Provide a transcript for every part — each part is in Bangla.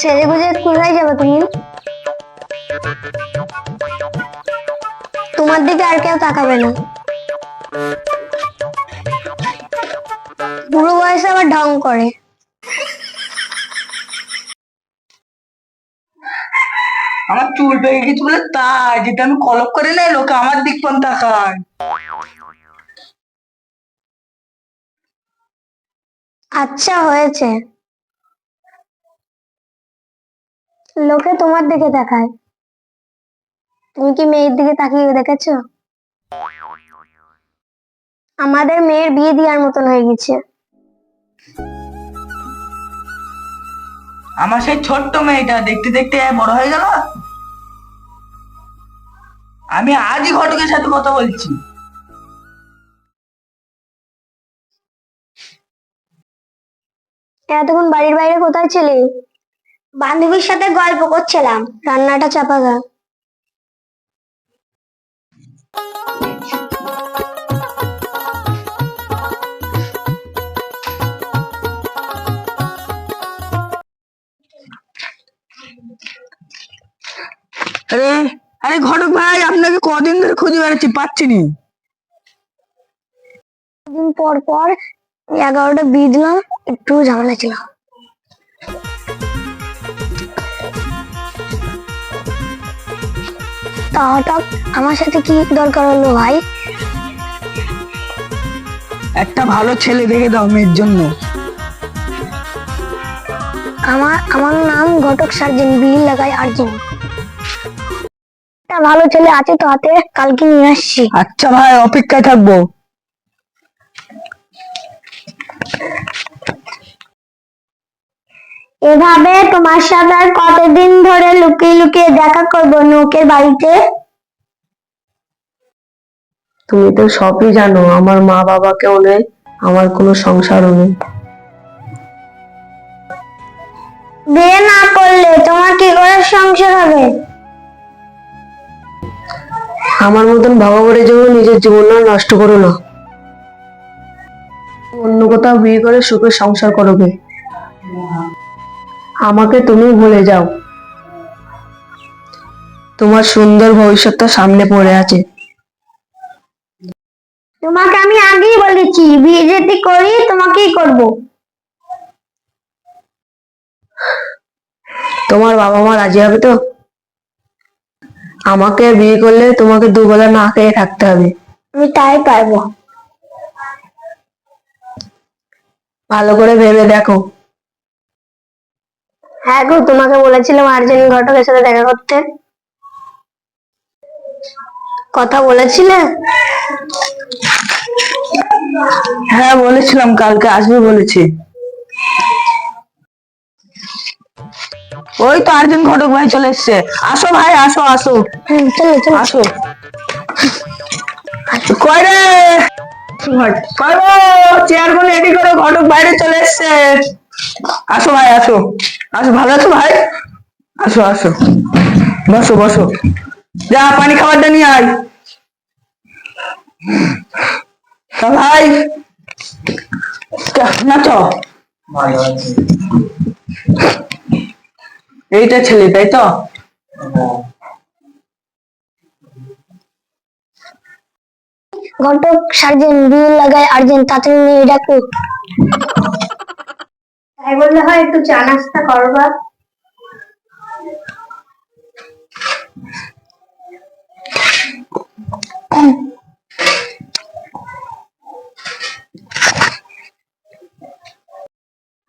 সেজে গুজে কোথায় যাবে তুমি? তোমার দিকে আর কেউ তাকাবে না। বুড়ো বয়সে আবার ঢং করে। আমার চুল পেকে গেছে বলে তাই যেটা আমি কলপ করে নাই লোকে আমার দিক পন তাকায়। আচ্ছা হয়েছে। লোকে তোমার দিকে তাকায়। তুমি কি মেয়ের দিকে তাকিয়ে দেখেছ? আমাদের মেয়ের বিয়ে দেওয়ার মতন হয়ে গেছে। আমার সেই ছোট্ট মেয়েটা দেখতে দেখতে বড় হয়ে গেল? আমি আজই ঘটকের সাথে কথা বলছি। এতক্ষণ বাড়ির বাইরে কোথায় ছিলে? বান্ধবীর সাথে গল্প করছিলাম। রান্নাটা চাপা গা। আরে আরে ঘটক ভাই আপনাকে কদিন ধরে খুঁজে বেড়াচ্ছি পাচ্ছি নি। দিন পর পর এগারোটা বিয়ে দিলাম একটু ঝামেলা ছিল। তা হঠাৎ আমার সাথে কি দরকার হলো ভাই? একটা ভালো ছেলে দেখে দাও মেয়ের জন্য। আমার আমার নাম ঘটক সার্জেন বিল লাগাই আর্জেন একটা ভালো ছেলে আছে তো হাতে কালকে নিয়ে আসছি। আচ্ছা ভাই অপেক্ষায় থাকব। এভাবে তোমার সাথে আর কতদিন ধরে লুকিয়ে লুকিয়ে দেখা করব নৌকের বাড়িতে? তুমি তো সবই জানো আমার মা বাবা কেউ নেই আমার কোনো সংসারও নেই। বিয়ে না করলে তোমার কি করে সংসার হবে? আমার মতন ভগবানের জন্য নিজের জীবনটা নষ্ট করো না। অন্য কোথাও বিয়ে করে সুখে সংসার করবে। আমাকে তুমি ভুলে যাও। তোমার সুন্দর ভবিষ্যৎটা সামনে পড়ে আছে। তোমাকে আমি আগেই বলেছি বিয়ে যদি করি তোমাকেই করব। তোমার বাবা মা রাজি হবে তো? আমাকে বিয়ে করলে তোমাকে দুবেলা না খেয়ে থাকতে হবে। আমি তাই পারব। ভালো করে ভেবে দেখো। হ্যাঁ গো তোমাকে বলেছিলাম আর্জেন্ট ঘটকের সাথে দেখা করতে। কথা বলেছিলে? হ্যাঁ বলেছিলাম কালকে আসবে বলেছে। ওই তো আর্জুন ঘটক ভাই চলে এসছে। আসো ভাই আসো আসো। চলো আসো। কই রে? কই চেয়ারগুলো রেডি করে ঘটক বাইরে চলে এসছে। আসো ভাই, আসো। আসো, ভালো আছো ভাই? আসো আসো। বসো বসো। যা, পানি খাবারটা নিয়ে আয়। ভাই এইটা ছেলে, তাই তো? ঘটক সার্জেন বিল লাগায় আর্জেন্ট, তাড়াতাড়ি নিয়ে ডাকো। তাই বললে হয় একটু চা নাস্তা করবা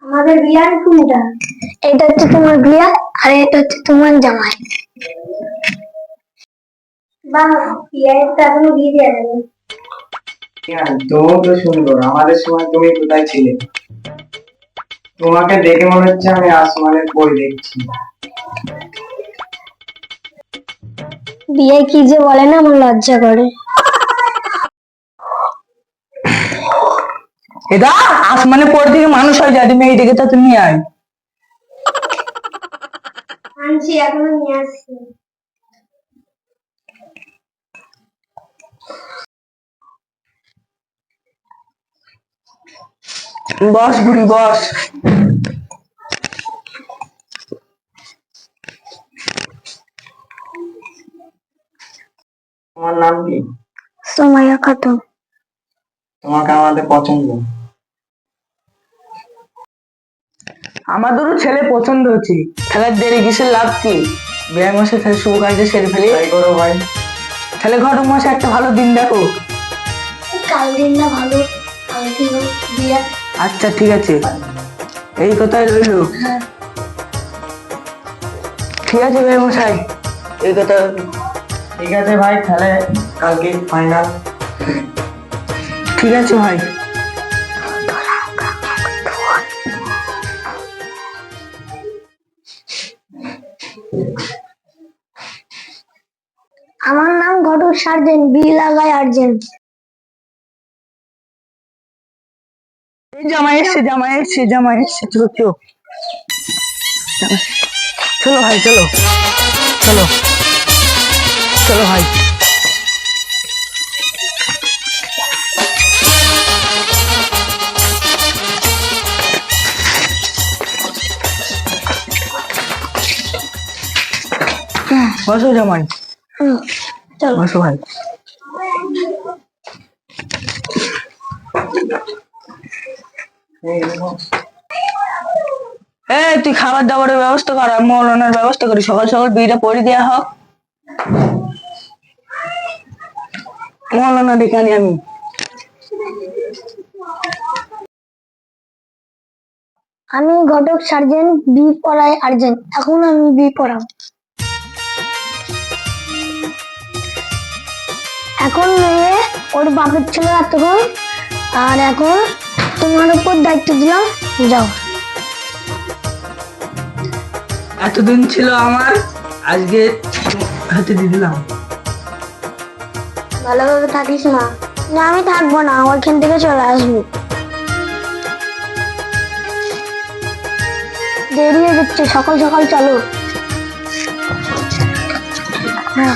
আমাদের বিয়ার কোনটা? এটা হচ্ছে তোমার বিয়া আর এটা হচ্ছে তোমার জামাই। বাহ বিয়ের তো এখনও বিয়ে দেওয়া তুমি তো সুন্দর আমাদের সময় তুমি কোথায় ছিলে? তোমাকে দেখে মনে হচ্ছে আমি আসমানের বই দেখছি। বিয়ে কি যে বলে না আমার লজ্জা করে। এটা আসমানে পর থেকে মানুষ হয়ে যায় তুমি এইদিকে তো তুমি আয়। আনছি এখনও নিয়ে আসছি। বস বুড়ি বস তোমার নাম কি সোমাইয়া খাতুন তোমাকে আমাদের পছন্দ। আমাদেরও ছেলে পছন্দ হচ্ছে। তাহলে দেরি কিসের লাভ কি? বিয়ে মাসে তাহলে শুভ কাজটা সেরে ফেলি। তাই করো ভাই। তাহলে ঘটক মাসে একটা ভালো দিন দেখো। কাল দিনটা ভালো কালকে বিয়ে। আচ্ছা ঠিক আছে। এই কথাই রইল। ঠিক আছে ভাই মশাই। এই কথা ঠিক আছে ভাই তাহলে কালকে ফাইনাল ঠিক আছে ভাই। আমার নাম ঘটক সার্জেন্ট বি লাগাই আর্জেন্ট। এই জামা এসছে জামা এসছে জামা এসছে। চলো চলো। চলো ভাই চলো। চলো। চলো ভাই বসো জামাই। বসো ভাই। এ তুই খাবার দাবারের ব্যবস্থা কর মৌলানার ব্যবস্থা করি। সকাল সকাল বিয়েটা পড়ে দেওয়া হোক। মৌলানা ডেকে আনি আমি। আমি ঘটক সার্জেন্ট বি পড়াই আর্জেন্ট। এখন আমি বি পড়াও। এখন মেয়ে ওর বাপের ছিল এতক্ষণ আর এখন তোমার উপর দায়িত্ব দিলাম যাও। এতদিন ছিল আমার আজকে হাতে দিয়ে দিলাম। ভালোভাবে থাকিস না। না, আমি থাকব না, আমার ওইখান থেকে চলে আসব। দেরি হয়ে যাচ্ছে, সকাল সকাল চলো। হ্যাঁ